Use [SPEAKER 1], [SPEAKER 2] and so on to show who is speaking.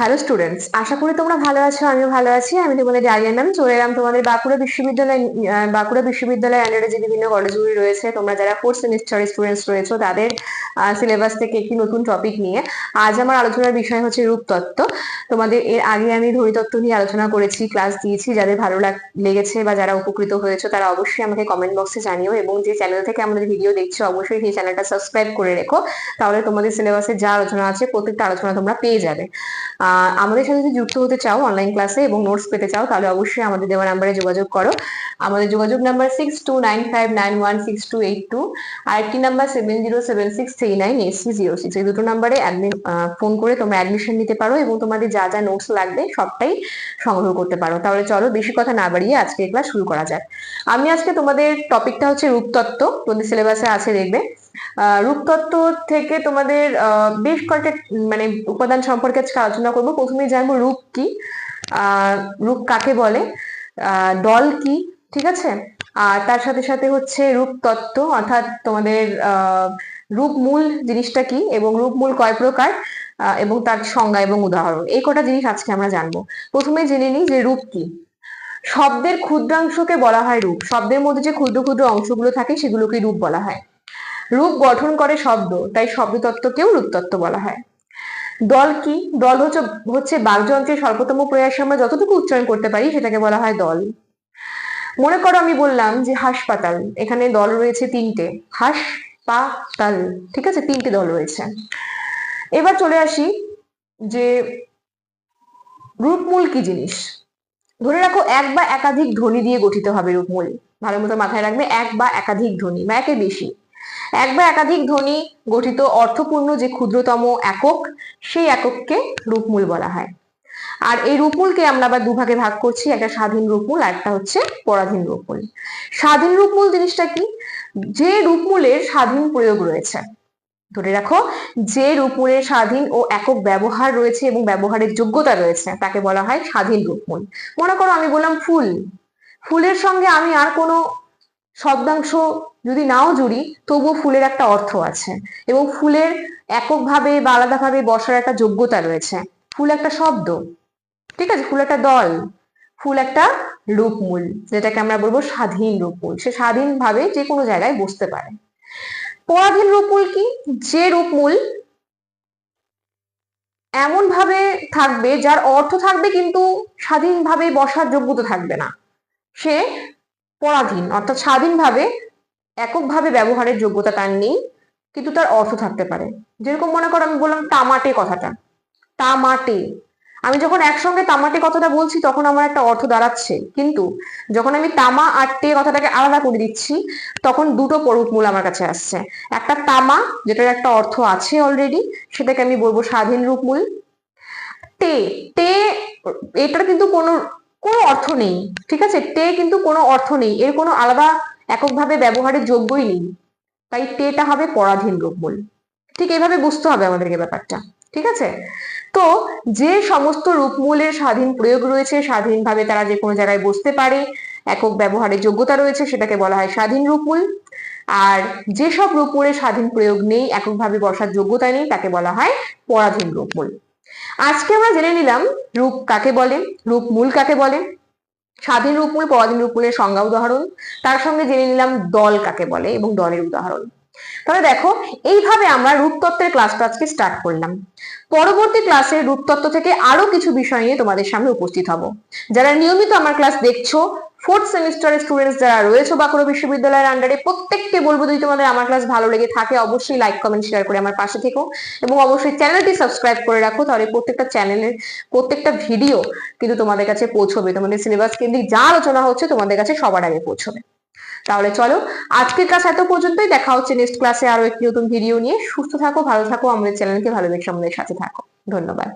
[SPEAKER 1] Hello students, আশা করি তোমরা ভালো আছো, আমিও ভালো আছি। আমি তোমাদের ডালিয়া ম্যাম চলে এলাম তোমাদের বাঁকুড়া বিশ্ববিদ্যালয় বাঁকুড়া বিশ্ববিদ্যালয় আন্ডারে যে বিভিন্ন কলেজগুলি রয়েছে, তোমরা যারা ফোর্থ সেমিস্টার স্টুডেন্টস রয়েছে, তাদের সিলেবাস থেকে একটি নতুন টপিক নিয়ে আজ আমার আলোচনার বিষয় হচ্ছে রূপতত্ত্ব। তোমাদের এর আগে আমি ধরিতত্ত্ব নিয়ে আলোচনা করেছি ক্লাস দিয়েছি, যাদের ভালো লাগ- লেগেছে বা যারা উপকৃত হয়েছে, তারা অবশ্যই আমাকে কমেন্ট বক্সে জানিও এবং যে চ্যানেল থেকে আমাদের ভিডিও দেখছ, অবশ্যই সেই চ্যানেলটা সাবস্ক্রাইব করে রেখো, তাহলে তোমাদের সিলেবাসে যা আলোচনা আছে, প্রত্যেকটা আলোচনা তোমরা পেয়ে যাবে। আমাদের সাথে যদি যুক্ত হতে চাও অনলাইন ক্লাসে এবং নোটস পেতে চাও, তাহলে অবশ্যই আমাদের দেওয়া নাম্বারে যোগাযোগ করো। আমাদের যোগাযোগ number six two nine five nine one six two eight two আরেকটি number seven zero seven six three nine eight C zero six এই দুটো নাম্বারে ফোন করে তোমরা অ্যাডমিশন নিতে পারো এবং তোমাদের যা যা নোটস লাগবে সবটাই সংগ্রহ করতে পারো। তাহলে চলো বেশি কথা না বাড়িয়ে আজকে ক্লাস শুরু করা যাক। আমি আজকে তোমাদের টপিকটা হচ্ছে রূপতত্ত্ব। তোমাদের সিলেবাসে আছে দেখবে। রূপতত্ত্ব থেকে তোমাদের বেশ কয়েকটা মানে উপাদান সম্পর্কে আজকে আলোচনা করব। প্রথমেই জানব রূপ কি রূপ কাকে বলে দল কি, ঠিক আছে? আর তার সাথে সাথে হচ্ছে রূপতত্ত্ব, অর্থাৎ তোমাদের রূপমূল জিনিসটা কি এবং রূপমূল কয় প্রকার এবং তার সংজ্ঞা এবং উদাহরণ। এই কটা জিনিস আজকে আমরা জানব। প্রথমে জেনে নিই যে রূপ কি। শব্দের ক্ষুদ্রাংশকে বলা হয় রূপ। শব্দের মধ্যে যে ক্ষুদ্র ক্ষুদ্র অংশগুলো থাকে সেগুলোকে রূপ বলা হয়। রূপ গঠন করে শব্দ, তাই শব্দতত্ত্বকেও রূপতত্ত্ব বলা হয়। দল কি? দল হচ্ছে হচ্ছে বাকযন্ত্রের স্বল্পতম প্রয়াসে আমরা যতটুকু উচ্চারণ করতে পারি সেটাকে বলা হয় দল। মনে করো আমি বললাম যে হাসপাতাল, এখানে দল রয়েছে তিনটে, হাসপাতাল, ঠিক আছে? তিনটে দল রয়েছে। এবার চলে আসি যে রূপমূল কি জিনিস? ধরে রাখো এক বা একাধিক ধ্বনি দিয়ে গঠিত হবে রূপমূল। ভালো মতো মাথায় রাখবে, এক বা একাধিক ধ্বনি, বা একের বেশি। এক বা একাধিক ধ্বনি গঠিত অর্থপূর্ণ যে ক্ষুদ্রতম একক, সেই একককে রূপমূল বলা হয়। আর এই রূপমূলকে আমরা আবার দুভাগে ভাগ করছি, একটা স্বাধীন রূপমূল আর একটা হচ্ছে পরাধীন রূপমূল। স্বাধীন রূপমূল জিনিসটা কি? যে রূপমূলের স্বাধীন প্রয়োগ রয়েছে, ধরে রাখো, যে রূপমূলের স্বাধীন ও একক ব্যবহার রয়েছে এবং ব্যবহারের যোগ্যতা রয়েছে, তাকে বলা হয় স্বাধীন রূপমূল। মনে করো আমি বললাম ফুল, ফুলের সঙ্গে আমি আর কোনো শব্দাংশ যদি নাও জুড়ি, তবুও ফুলের একটা অর্থ আছে। এবং ফুলের এককভাবে বা আলাদাভাবে বসার একটা যোগ্যতা রয়েছে। ফুল একটা শব্দ, ঠিক আছে? ফুল একটা দল, ফুল একটা রূপমূল, যেটাকে আমরা বলব স্বাধীন রূপমূল। সে স্বাধীনভাবে যে কোনো জায়গায় বসতে পারে। পরাধীন রূপমূল কি? যে রূপমূল এমন ভাবে থাকবে, যার অর্থ থাকবে কিন্তু স্বাধীনভাবে বসার যোগ্যতা থাকবে না। সে পরাধীন, অর্থাৎ স্বাধীনভাবে এককভাবে ব্যবহারের যোগ্যতা তার নেই, কিন্তু তার অর্থ থাকতে পারে। যেরকম মনে করো, আমি বললাম তামাটে কথাটা। তামাটে। আমি যখন একসঙ্গে তামাটে কথাটা বলছি, তখন আমার একটা অর্থ দাঁড়াচ্ছে। কিন্তু যখন আমি তামা আর টে কথাটাকে আলাদা করে দিচ্ছি, তখন দুটো রূপমূল আমার কাছে আসছে। একটা তামা, যেটার একটা অর্থ আছে অলরেডি সেটাকে আমি বলব স্বাধীন রূপমূল টে টে, এটার কিন্তু কোনো কোনো অর্থ নেই। ঠিক আছে? টে কিন্তু কোনো অর্থ নেই। এর কোনো আলাদা এককভাবে ব্যবহারের যোগ্যই নেই। তাই টেটা হবে পরাধীন রূপমূল ঠিক এইভাবে বুঝতে হবে আমাদেরকে ব্যাপারটা। ঠিক আছে? তো যে সমস্ত রূপমূলের স্বাধীন প্রয়োগ রয়েছে, স্বাধীনভাবে তারা যে কোনো জায়গায় বসতে পারে, একক ব্যবহারের যোগ্যতা রয়েছে, সেটাকে বলা হয় স্বাধীন রূপমূল। আর যেসব রূপমূলের স্বাধীন প্রয়োগ নেই, এককভাবে বসার যোগ্যতা নেই, তাকে বলা হয় পরাধীন রূপমূল। আজকে আমরা জেনে নিলাম রূপ কাকে বলে, রূপমূল কাকে বলে স্বাধীন রূপমূল, পরাধীন রূপমূলের সংজ্ঞা উদাহরণ। তার সঙ্গে জেনে নিলাম দল কাকে বলে এবং দলের উদাহরণ। তাহলে দেখো, এইভাবে আমরা রূপতত্ত্বের ক্লাসটা আজকে স্টার্ট করলাম। পরবর্তী ক্লাসে রূপতত্ত্ব থেকে আরও কিছু বিষয় নিয়ে তোমাদের সামনে উপস্থিত হব। যারা নিয়মিত আমার ক্লাস দেখছ ফোর্থ সেমিস্টারের স্টুডেন্টস যারা রয়েছে বাঁকুড়া বিশ্ববিদ্যালয়ের আন্ডারে প্রত্যেককে বলব যদি তোমাদের আমার ক্লাস ভালো লেগে থাকে, অবশ্যই লাইক কমেন্ট শেয়ার করে আমার পাশে থেকো। এবং অবশ্যই চ্যানেলটি সাবস্ক্রাইব করে রাখো, তাহলে প্রত্যেকটা চ্যানেলের প্রত্যেকটা ভিডিও কিন্তু তোমাদের কাছে পৌঁছবে। তোমাদের সিলেবাস কেন্দ্রিক যা আলোচনা হচ্ছে তোমাদের কাছে সবার আগে পৌঁছবে। তাহলে চলো, আজকের ক্লাস এত পর্যন্তই, দেখা হচ্ছে নেক্সট ক্লাসে আরও একটি নতুন ভিডিও নিয়ে। সুস্থ থাকো, ভালো থাকো, আমাদের চ্যানেলকে ভালোবেসে আমাদের সাথে থাকো। ধন্যবাদ।